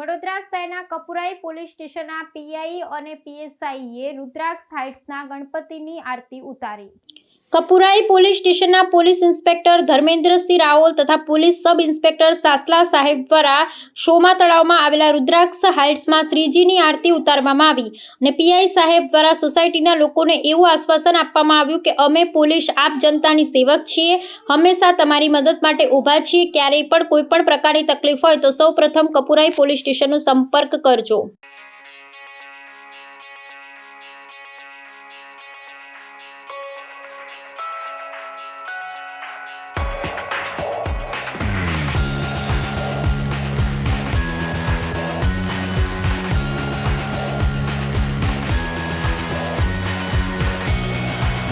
શહેરના કપુરાઈ પોલીસ સ્ટેશનના પીઆઈ અને પીએસઆઈએ રુદ્રાક્ષ હાઇટ્સના ગણપતિની આરતી ઉતારી. કપુરાઈ પોલીસ સ્ટેશનના પોલીસ ઇન્સ્પેક્ટર ધર્મેન્દ્રસિંહ રાઓલ તથા પોલીસ સબ ઇન્સ્પેક્ટર સાસલા સાહેબ દ્વારા શોમા તળાવમાં આવેલા રુદ્રાક્ષ હાઇટ્સમાં શ્રીજીની આરતી ઉતારવામાં આવી અને પીઆઈ સાહેબ દ્વારા સોસાયટીના લોકોને એવું આશ્વાસન આપવામાં આવ્યું કે અમે પોલીસ આપ જનતાની સેવક છીએ, હંમેશા તમારી મદદ માટે ઊભા છીએ, ક્યારેય પણ કોઈપણ પ્રકારની તકલીફ હોય તો સૌ પ્રથમ કપુરાઈ પોલીસ સ્ટેશનનો સંપર્ક કરજો.